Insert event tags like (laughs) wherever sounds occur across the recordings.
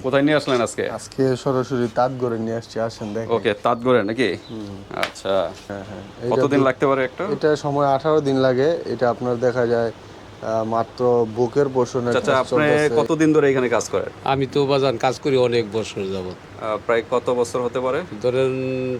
কোথায় নিয়ে আসলেন আজকে? আজকে সরাসরি তাঁত গড়ে নিয়ে আসছি আসেন দেখ ওকে তাঁতগড়ে নাকি? আচ্ছা। হ্যাঁ হ্যাঁ। কতদিন লাগতে পারে একটা? এটা সময় আঠারো দিন লাগে। এটা আপনার দেখা যায় আহ, মাত্র বুকের পোষণের চাচা কাজ আপনি কতদিন ধরে এখানে কাজ করেন? আমি তো বাজান কাজ করি অনেক বছর যাবত প্রায় কত বছর হতে পারে? ধরেন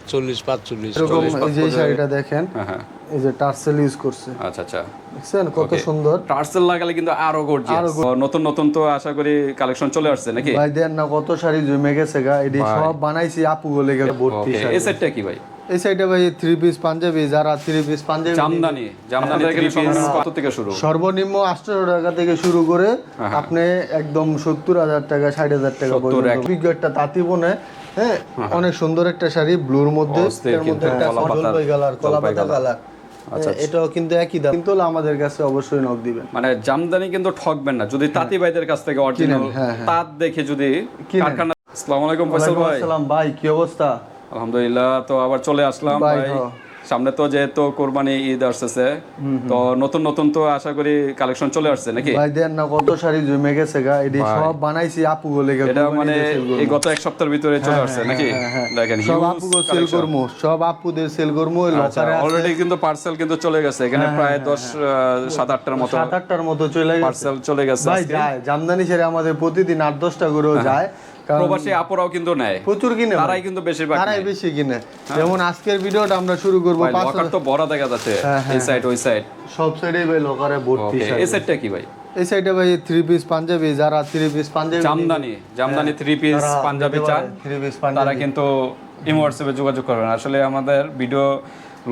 চল্লিশ পাঁচচল্লিশ। এরকম এই যে শাড়িটা দেখেন হ্যাঁ হ্যাঁ। এই যে টার্সেল ইউজ করছে। আচ্ছা আচ্ছা। দেখছেন কত সুন্দর। টার্সেল লাগালে কিন্তু আরও গর্জিয়াস নতুন নতুন তো আশা করি কালেকশন চলে আসছে নাকি? ভাই দেন না কত শাড়ি জমে গেছে গা এটি সব বানাইছি আপু বলে গেল ভর্তি শাড়ি। এই সেটটা কি ভাই? এই সাইডে ভাই থ্রি পিস পাঞ্জাবি যারা থ্রি পিস পাঞ্জাবি জামদানি জামদানি কত থেকে শুরু? সর্বনিম্ন আটশো টাকা থেকে শুরু করে হ্যাঁ, আপনি একদম সত্তর হাজার টাকা ষাট হাজার টাকা পর্যন্ত। একটা তাঁতি বনে হ্যাঁ অনেক সুন্দর একটা শাড়ি ব্লুর মধ্যে এর মধ্যে একটা কলা কালার পাতা কালার। কালার এটাও কিন্তু একই দাম। কিন্তু আমাদের কাছে অবশ্যই নক দিবেন। মানে জামদানি কিন্তু ঠকবেন না। যদি তাঁতি ভাইদের কাছ থেকে অরিজিনাল হ্যাঁ, তাঁত দেখে যদি। কারখানা আসসালামু আলাইকুম ফয়সাল ভাই। ভাই কি অবস্থা? আলহামদুলিল্লাহ তো আবার চলে আসলাম ভাই, হ্যাঁ। সামনে তো যেহেতু কোরবানি ঈদ আসতেছে তো নতুন নতুন তো আশা করি কালেকশন চলে আসছে নাকি? ভাই দেন না কত শাড়ি জমে গেছে গা এটি সব বানাইছি আপু বলে গেল এটা মানে এই গত এক সপ্তাহের ভিতরে চলে আসছে নাকি? দেখেন হ্যাঁ, সব আপু সেল করব সব আপুদের সেল ওই লকারে অলরেডি কিন্তু পার্সেল কিন্তু চলে গেছে এখানে প্রায় দশ আহ, সাত আটটার মতো সাত আটটার মতো চলে গেছে। পার্সেল চলে গেছে ভাই যায় জামদানি ছেড়ে আমাদের প্রতিদিন আট দশটা করেও যায়। প্রবাসী আপুরাও কিন্তু নেয়। প্রচুর কিনে তারাই কিন্তু বেশিরভাগ তারাই বেশি কিনে। যেমন আজকের ভিডিওটা আমরা শুরু করব লকার তো বড় দেখা যাচ্ছে। হ্যাঁ, এই সাইড ওই সাইড সব সাইডে ভাই লকারে ভর্তি। এই সাইডটা কি ভাই? এই সাইডে ভাই থ্রি পিস পাঞ্জাবি যারা three piece panjabi jamdani jamdani three piece panjabi চান থ্রি পিস তারা কিন্তু ইমো হোয়াটসঅ্যাপে যোগাযোগ করবেন। আসলে আমাদের ভিডিও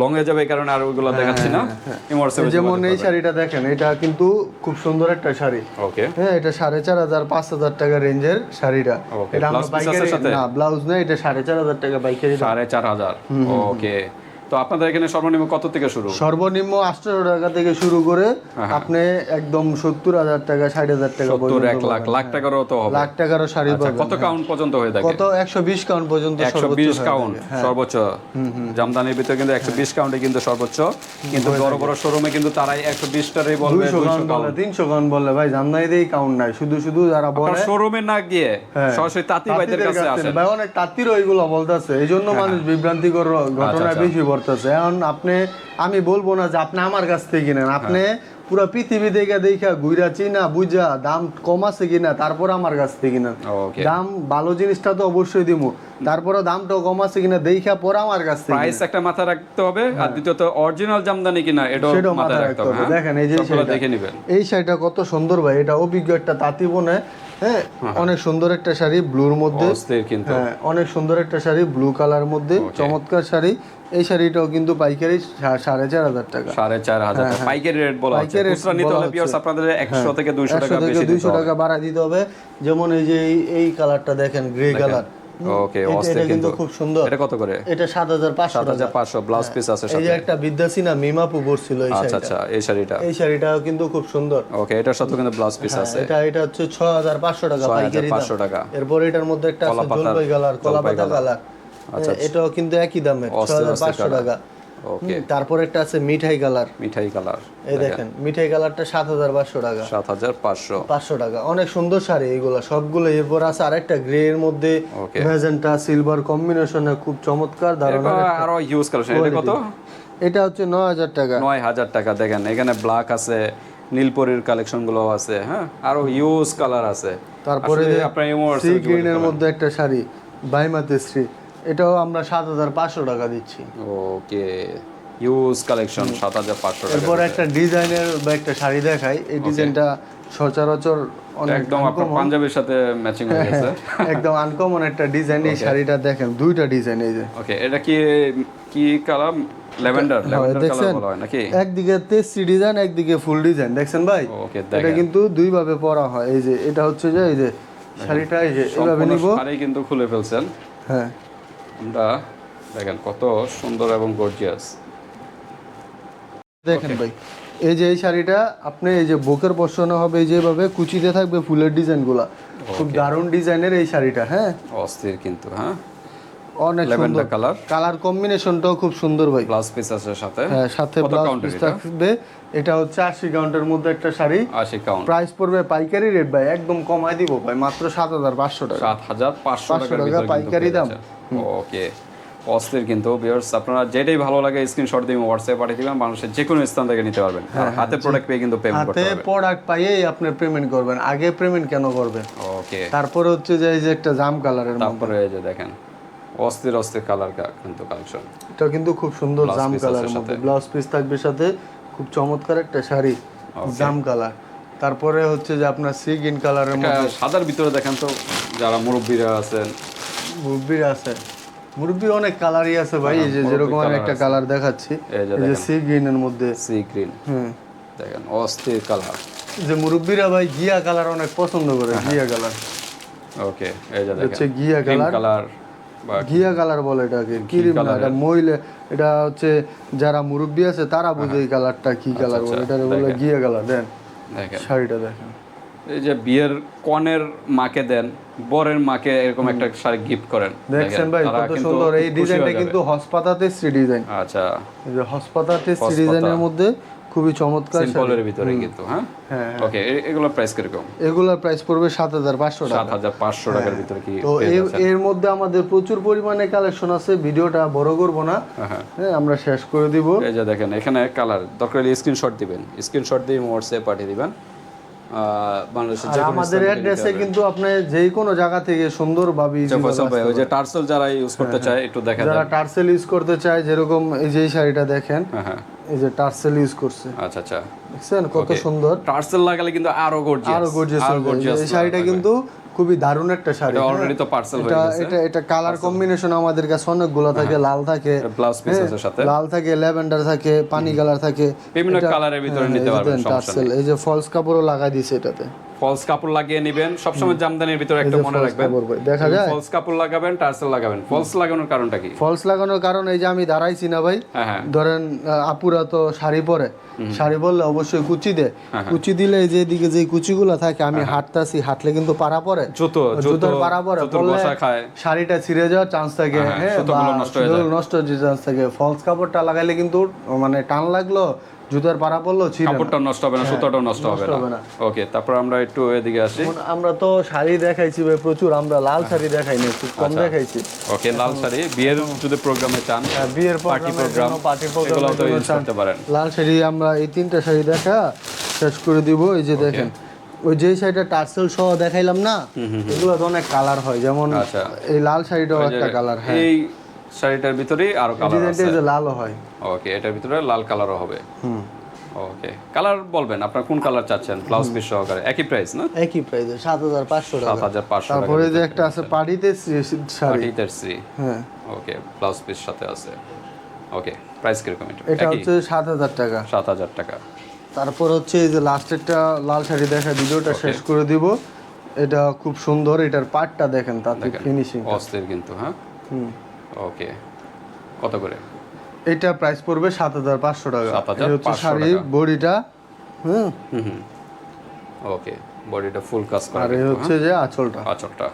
লং হয়ে যাবে কারণে আর ওইগুলো দেখাচ্ছি না। ইমো যেমন এই শাড়িটা দেখেন এটা কিন্তু খুব সুন্দর একটা শাড়ি। ওকে হ্যাঁ এটা সাড়ে চার হাজার পাঁচ হাজার টাকা রেঞ্জের শাড়িটা। এটা আমরা সাথে? না ব্লাউজ না এটা সাড়ে চার হাজার টাকা বাইকের। সাড়ে চার হাজার। ওকে তো আপনাদের এখানে সর্বনিম্ন কত থেকে শুরু? সর্বনিম্ন আটশো টাকা থেকে শুরু করে হ্যাঁ, আপনি একদম সত্তর হাজার টাকা ষাট হাজার টাকা সত্তর এক লাখ লাখ টাকারও তো হবে। লাখ টাকারও শাড়ি আচ্ছা, কত কাউন্ট পর্যন্ত হয়ে থাকে? কত? একশো বিশ কাউন্ট পর্যন্ত একশো বিশ কাউন্ট হ্যাঁ। সর্বোচ্চ। জামদানির ভিতরে কিন্তু একশো বিশ কাউন্টে কিন্তু সর্বোচ্চ। কিন্তু বড় বড় শোরুমে কিন্তু তারাই একশো বিশটারই বলবে দুইশো কাউন্ট বলে তিনশো কাউন্ট বলে ভাই জামদানিতেই কাউন্ট নাই। শুধু শুধু যারা বলে শোরুমে না গিয়ে হ্যাঁ। সরাসরি তাঁতি ভাইদের কাছে আসেন। ভাই অনেক তাঁতির ওইগুলো বলতেছে। এই জন্য মানুষ বিভ্রান্তিকর ঘটনা বেশি বেশি পড়তেছে এখন আপনি আমি বলব না যে আপনি আমার কাছ থেকে কিনেন আপনি পুরো পৃথিবী থেকে দেখা ঘুরা চিনা বুঝা দাম কম আছে কিনা তারপর আমার কাছ থেকে কিনেন দাম ভালো জিনিসটা তো অবশ্যই দিব তারপরে দামটাও কম আছে কিনা দেখা পর আমার কাছ থেকে প্রাইস একটা মাথায় রাখতে হবে আর দ্বিতীয়ত অরিজিনাল জামদানি কিনা এটাও হ্যাঁ। মাথায় রাখতে হবে হ্যাঁ? দেখেন এই যে দেখে নেবেন। এই শাড়িটা কত সুন্দর ভাই এটা অভিজ্ঞ একটা তাঁতি বোনে হ্যাঁ অনেক সুন্দর একটা শাড়ি ব্লুর মধ্যে। কিন্তু। হ্যাঁ অনেক সুন্দর একটা শাড়ি ব্লু কালার মধ্যে। চমৎকার শাড়ি। এই শাড়িটাও কিন্তু পাইকারি সাড়ে চার হাজার টাকা। সাড়ে চার হাজার পাইকারি রেট বলা হ্যাঁ, পাইকারি খুচরা নিতে হলে পিওর আপনাদের একশো থেকে দুইশো টাকা দুইশো টাকা বাড়া দিতে হবে। যেমন এই যে এই কালারটা দেখেন গ্রে কালার। ওকে এটা কিন্তু খুব সুন্দর। এটা কত করে? এটা সাত হাজার পাঁচশো সাত টাকা হাজার পাঁচশো ব্লাউজ পিস আছে এই যে একটা বিদ্যাসিনা মিমাপু পরছিল এই আচ্ছা শাড়িটা। আচ্ছা এই শাড়িটা। এই শাড়িটাও কিন্তু খুব সুন্দর। ওকে এটার সাথে কিন্তু ব্লাউজ পিস আছে। এটা এটা হচ্ছে ছয় হাজার পাঁচশো টাকা পাইকারি 6500 টাকা। এরপর এটার মধ্যে একটা আছে জলপাই কালার কলাপাতা কালার। কালার এটাও কিন্তু একই দামে ছয় অস্থির হাজার অস্থির পাঁচশো কালার। টাকা। ওকে তারপর একটা আছে মিঠাই কালার মিঠাই কালার এই দেখেন মিঠাই কালারটা সাত হাজার পাঁচশো টাকা। সাত হাজার পাঁচশো। পাঁচশো টাকা। অনেক সুন্দর শাড়ি এগুলো সবগুলো এরপর আছে আরেকটা গ্রে এর মধ্যে. ম্যাজেন্টা সিলভার কম্বিনেশনে খুব চমৎকার ধারণা আরও ইউজ কালেকশন এটা কত? এটা হচ্ছে নয় হাজার টাকা। নয় হাজার টাকা দেখেন এখানে ব্ল্যাক আছে নীলপরির কালেকশনগুলো আছে হ্যাঁ? আরও ইউজ কালার আছে। তারপরে আপনার। মধ্যে একটা শাড়ি বাইমাতে শ্রী এটাও আমরা সাত হাজার পাঁচশো টাকা দিচ্ছি। ওকে ইউজ কালেকশন সাত হাজার পাঁচশো টাকা এরপর একটা ডিজাইনের বা একটা শাড়ি দেখাই এই ডিজাইনটা সচরাচর অনেক একদম আপনার পাঞ্জাবির সাথে ম্যাচিং হয়ে গেছে। (laughs) একদম আনকমন একটা ডিজাইন এই শাড়িটা দেখেন দুইটা ডিজাইন এই যে। ওকে এটা কি কি কালার? ল্যাভেন্ডার ল্যাভেন্ডার কালার দেখছেন? বলা হয় নাকি? একদিকে তেসরি ডিজাইন একদিকে ফুল ডিজাইন দেখছেন ভাই? ওকে এটা কিন্তু দুই ভাবে পরা হয় এই যে এটা হচ্ছে যে এই যে শাড়িটা এই যে এভাবে নিব। শাড়ি কিন্তু খুলে ফেলছেন। হ্যাঁ। আমরা দেখেন কত সুন্দর এবং গর্জিয়াস দেখেন ভাই এই যে এই শাড়িটা আপনি এই যে বুকের বসানো হবে এই যেভাবে কুচিতে থাকবে ফুলের ডিজাইনগুলা। খুব দারুণ ডিজাইনের এই শাড়িটা হ্যাঁ? অস্থির কিন্তু হ্যাঁ? অনেক সুন্দর। কালার কালার কম্বিনেশনটাও খুব সুন্দর ভাই। প্লাস পিস আছে সাথে। হ্যাঁ সাথে ব্লাউজ পিস থাকবে। এটা হচ্ছে আশি কাউন্টের মধ্যে একটা শাড়ি। আশি কাউন্ট প্রাইস পড়বে পাইকারি রেট ভাই একদম কমাই দিব ভাই মাত্র সাত হাজার পাঁচশো টাকা। সাত হাজার পাঁচশো 500 টাকা পাইকারি দাম। ওকে। অস্থির কিন্তু ভিউয়ার্স আপনারা যেটাই ভালো লাগে স্ক্রিনশট দিয়ে হোয়াটসঅ্যাপে পাঠিয়ে দিবেন মানুষের যে কোনো স্থান থেকে নিতে পারবেন। হাতে প্রোডাক্ট পেয়ে কিন্তু পেমেন্ট হ্যাঁ, হাতে করতে প্রোডাক্ট পাইয়েই আপনি পেমেন্ট করবেন। আগে পেমেন্ট কেন করবেন? ওকে। তারপরে হচ্ছে যে এই যে একটা জাম কালারের তারপরে এই যে দেখেন অস্থির অস্থির কালার কিন্তু কালেকশন এটা কিন্তু খুব সুন্দর জাম কালারের মধ্যে। ব্লাউজ পিস থাকবে সাথে খুব চমৎকার একটা শাড়ি জাম কালার তারপরে হচ্ছে যে আপনার সি গ্রিন কালারের মধ্যে সাদার ভিতরে দেখেন তো যারা মুরব্বীরা আছেন মুরব্বির আছে। মুরব্বি অনেক কালারই আছে ভাই এই যে যেরকম আমি একটা কালার দেখাচ্ছি এই যে সি গ্রিনের মধ্যে। সি গ্রিন হুম। দেখেন অস্থির কালার যে মুরব্বিরা ভাই গিয়া কালার অনেক পছন্দ করে গিয়া কালার ওকে এই যে হচ্ছে দেখেন গিয়া কালার কালার গিয়া কালার বলে এটাকে ক্রিম না এটা মহিলা এটা হচ্ছে যারা মুরব্বি আছে তারা বুঝে এই কালারটা কি কালার বলে এটা বলে গিয়া কালার দেন। দেখেন। শাড়িটা দেখেন। এই যে বিয়ের কনের মাকে দেন বরের মাকে এরকম একটা শাড়ি গিফট করেন। দেখছেন ভাই কত সুন্দর। এই ডিজাইনটা কিন্তু হসপাতাতে শ্রী ডিজাইন আচ্ছা। এই যে হসপাতাতে শ্রী ডিজাইনের মধ্যে খুবই চমৎকার সিম্পলের ভিতরে কিন্তু হ্যাঁ? হ্যাঁ ওকে এগুলো প্রাইস কীরকম? এগুলোর প্রাইস পড়বে সাত হাজার পাঁচশো টাকা। সাত হাজার পাঁচশো টাকার ভিতরে কি তো এর- মধ্যে আমাদের প্রচুর পরিমাণে কালেকশন আছে। ভিডিওটা বড় করব না। হ্যাঁ, হ্যাঁ। হ্যাঁ আমরা শেষ করে দিব। এই যে দেখেন এখানে কালার দরকার হলে স্ক্রিনশট দিবেন। স্ক্রিনশট দিয়ে হোয়াটসঅ্যাপে পাঠিয়ে দিবেন। বাংলাদেশের আর যে কোনো আমাদের অ্যাড্রেসে কিন্তু আপনি যেই কোনো জায়গা থেকে সুন্দর ভাবে পারবেন। ফয়সাল ভাই ওই যে টার্সেল যারা ইউজ করতে চায় একটু দেখা যারা টার্সেল ইউজ করতে চায় যেরকম এই যে শাড়িটা দেখেন হ্যাঁ হ্যাঁ। এই যে টার্সেল ইউজ করছে। আচ্ছা আচ্ছা। দেখছেন কত সুন্দর? টার্সেল লাগালে কিন্তু আরও গর্জিয়াস আরও গর্জিয়াস এই শাড়িটা কিন্তু খুবই দারুণ একটা শাড়ি এটা হ্যাঁ। অলরেডি তো পার্সেল হয়ে গেছে। এটা এটা কালার কম্বিনেশন আমাদের কাছে অনেকগুলো থাকে লাল থাকে প্লাস পিস আছে সাথে। লাল থাকে ল্যাভেন্ডার থাকে পানি কালার থাকে বিভিন্ন কালারের ভিতরে নিতে পারবেন সমস্যা নেই। এই যে ফলস কাপড়ও লাগাই দিয়েছে এটাতে। ফলস কাপড় লাগিয়ে নেবেন। সবসময় জামদানির ভিতরে একটা মনে রাখবেন। দেখা যায়? ফলস কাপড় লাগাবেন টার্সেল লাগাবেন। ফলস লাগানোর কারণটা কি? ফলস লাগানোর কারণ এই যে আমি দাঁড়াইছি না ভাই। হ্যাঁ হ্যাঁ। ধরেন আপুরা তো শাড়ি পরে। শাড়ি পরলে অবশ্যই কুচি দেয়। কুচি দিলে এই যে দিকে যে কুচিগুলো থাকে আমি হাঁটতাছি হাঁটলে কিন্তু পাড়া পরে। জুতো জুতো জুতার পাড়া খায়। শাড়িটা ছিঁড়ে যাওয়ার চান্স থাকে হ্যাঁ, হ্যাঁ নষ্ট হয়ে নষ্ট হয়ে চান্স থাকে। ফলস কাপড়টা লাগাইলে কিন্তু মানে টান লাগল জুতার পাড়া পড়ল না। কাপড়টা নষ্ট হবে না সুতোটাও নষ্ট হবে না। ওকে তারপর আমরা একটু এদিকে আসি। আমরা তো শাড়ি দেখাইছি ভাই প্রচুর। আমরা লাল শাড়ি দেখাই না খুব কম দেখাইছি। ওকে লাল শাড়ি। বিয়ের যদি প্রোগ্রামে চান হ্যাঁ, বিয়ের পার্টি প্রোগ্রাম পার্টি এগুলো প্রোগ্রামের তো ইউজ করতে পারেন। লাল শাড়ি আমরা এই তিনটা শাড়ি দেখা শেষ করে দিব এই যে দেখেন। ওই যে শাড়িটা টার্সেল সহ দেখাইলাম না এগুলো তো অনেক কালার হয়। যেমন আচ্ছা। এই লাল শাড়িটাও একটা কালার হ্যাঁ। এই শাড়িটার ভিতরেই আরও কালার আছে। যে লালও হয়। ওকে এটার ভিতরে লাল কালারও হবে। হুম। ওকে কালার বলবেন আপনার কোন কালার চাচ্ছেন? ব্লাউজ পিস সহকারে একই প্রাইস না? একই প্রাইস সাত হাজার পাঁচশো সাত টাকা হাজার পাঁচশো টাকা তারপরে যে একটা আছে পাড়িতে শাড়ি। পার্টিতে সি হ্যাঁ। ওকে ব্লাউজ পিস সাথে আছে। ওকে প্রাইস কীরকম এটা? এটা হচ্ছে সাত হাজার টাকা। সাত হাজার টাকা। তারপর হচ্ছে এই যে লাস্টেরটা লাল শাড়ি দেখা ভিডিওটা শেষ করে দিব। এটা খুব সুন্দর এটার পার্টটা দেখেন তাতে ফিনিশিং অস্থির কিন্তু হ্যাঁ? ওকে। কত করে? এটা প্রাইস পড়বে সাত হাজার পাঁচশো টাকা। 7,500 এই হচ্ছে শাড়ি বডিটা হুম? ওকে বডিটা ফুল কাজ করা আর এই হচ্ছে যে আঁচলটা। আচরটা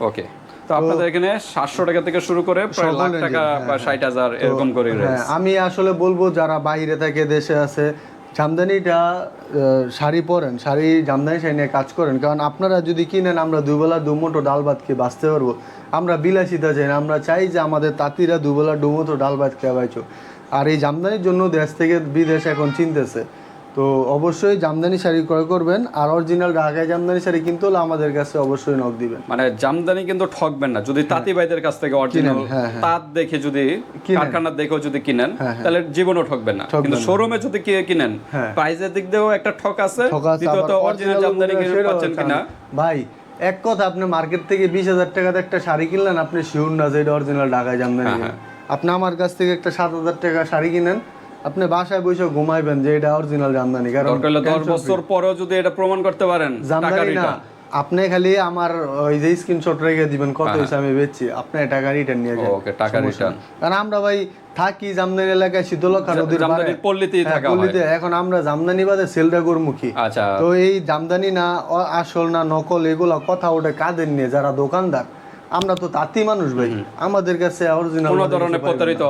ওকে। তো আপনাদের এখানে সাতশো টাকা থেকে শুরু করে প্রায় লাখ টাকা বা ষাট হাজার এরকম করে হ্যাঁ আমি আসলে বলব যারা বাইরে থাকে দেশে আছে জামদানিটা শাড়ি পরেন, শাড়ি জামদানি শাড়ি নিয়ে কাজ করেন। কারণ আপনারা যদি কিনেন, আমরা দুবেলা দুমোটো ডাল ভাত খেয়ে বাঁচতে পারব। আমরা বিলাসিতা চাই না, আমরা চাই যে আমাদের তাঁতিরা দুবেলা দুমোটো ডাল ভাত খেয়ে আর এই জামদানির জন্য দেশ থেকে বিদেশ এখন চিনতেছে। তো অবশ্যই জামদানি শাড়ি ক্রয় করবেন আর অরিজিনাল ঢাকায় জামদানি শাড়ি কিনতে হলে আমাদের কাছে অবশ্যই নক দিবেন। মানে জামদানি কিন্তু ঠকবেন না। যদি তাঁতি ভাইদের কাছ থেকে অরিজিনাল হ্যাঁ, তাঁত দেখে যদি কারখানা দেখেও যদি কিনেন হ্যাঁ, তাহলে জীবনও ঠকবেন না। কিন্তু শোরুমে যদি কি কিনেন হ্যাঁ। প্রাইজের দিক দিয়েও একটা ঠক আছে। দ্বিতীয়ত অরিজিনাল জামদানি পাচ্ছেন কিনা? ভাই এক কথা আপনি মার্কেট থেকে বিশ হাজার টাকাতে একটা শাড়ি কিনলেন আপনি শিওর না যে এটা অরিজিনাল ঢাকায় জামদানি হ্যাঁ, আপনি আমার কাছ থেকে একটা সাত হাজার টাকা শাড়ি কিনেন আপনি বাসায় বসে ঘুমাইবেন যে এটা অরিজিনাল জামদানি কারণ দশ বছর পরেও যদি এটা প্রমাণ করতে পারেন জামদানি না আপনি খালি আমার ওই যে স্ক্রিনশট রেখে দিবেন কত হয়েছে আমি বেচছি আপনি টাকা রিটার্ন নিয়ে যান ওকে টাকা রিটার্ন কারণ আমরা ভাই থাকি জামদানি এলাকায় শীতলক্ষা নদীর পাড়ে। পল্লীতেই হ্যাঁ, থাকা হয়। পল্লীতে। এখন আমরা জামদানি বাদে সেলটা মুখী আচ্ছা। তো এই জামদানি না আসল না নকল এগুলো কথা ওঠে কাদের নিয়ে? যারা দোকানদার। আমরা তো তাঁতি মানুষ ভাই। আমাদের কাছে অরিজিনাল কোনো ধরনের প্রতারিত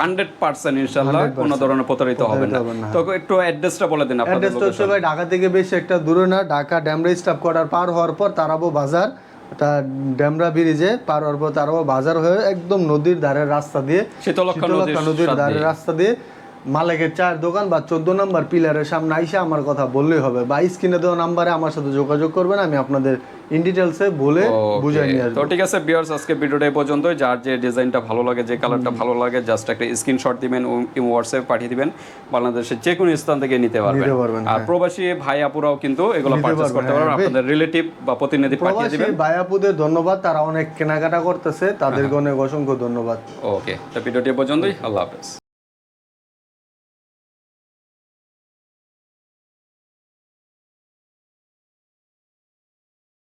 হান্ড্রেড পার্সেন্ট ইনশাল্লাহ কোনো ধরনের প্রতারিত হবে না। তো একটু অ্যাড্রেসটা বলে দিন অ্যাড্রেসটা হচ্ছে ভাই ঢাকা থেকে বেশি একটা দূরে না। ঢাকা ড্যামরা স্টাফ কোয়ার্টার পার হওয়ার পর তারাবো বাজার। তা ড্যামরা ব্রিজে পার হওয়ার পর তারাবো বাজার হয়ে একদম নদীর ধারের রাস্তা দিয়ে শীতলক্ষা নদীর। ধারের রাস্তা দিয়ে মালিকের চায়ের দোকান বা চোদ্দ নাম্বার পিলারের সামনে আইসা আমার কথা বললেই হবে। বা স্ক্রিনে দেওয়া নাম্বারে আমার সাথে যোগাযোগ করবেন আমি আপনাদের ইন ডিটেলসে বলে বুঝাই নিয়ে তো আসব ঠিক আছে বিয়ার্স আজকে ভিডিওটা এই পর্যন্তই। যার যে ডিজাইনটা ভালো লাগে যে কালারটা ভালো লাগে জাস্ট একটা স্ক্রিনশট দিবেন হোয়াটসঅ্যাপ পাঠিয়ে দিবেন। বাংলাদেশের যে কোনো স্থান থেকে নিতে পারবেন। আর প্রবাসী ভাই আপুরাও কিন্তু এগুলো পারচেজ করতে পারবেন। হ্যাঁ, আপনাদের রিলেটিভ বা প্রতিনিধি পাঠিয়ে প্রবাসী দিবেন। বায়াপুদের ধন্যবাদ তারা অনেক কেনাকাটা করতেছে তাদেরকে অনেক অসংখ্য ধন্যবাদ। ওকে তো ভিডিওটি এই পর্যন্তই। আল্লাহ হাফেজ।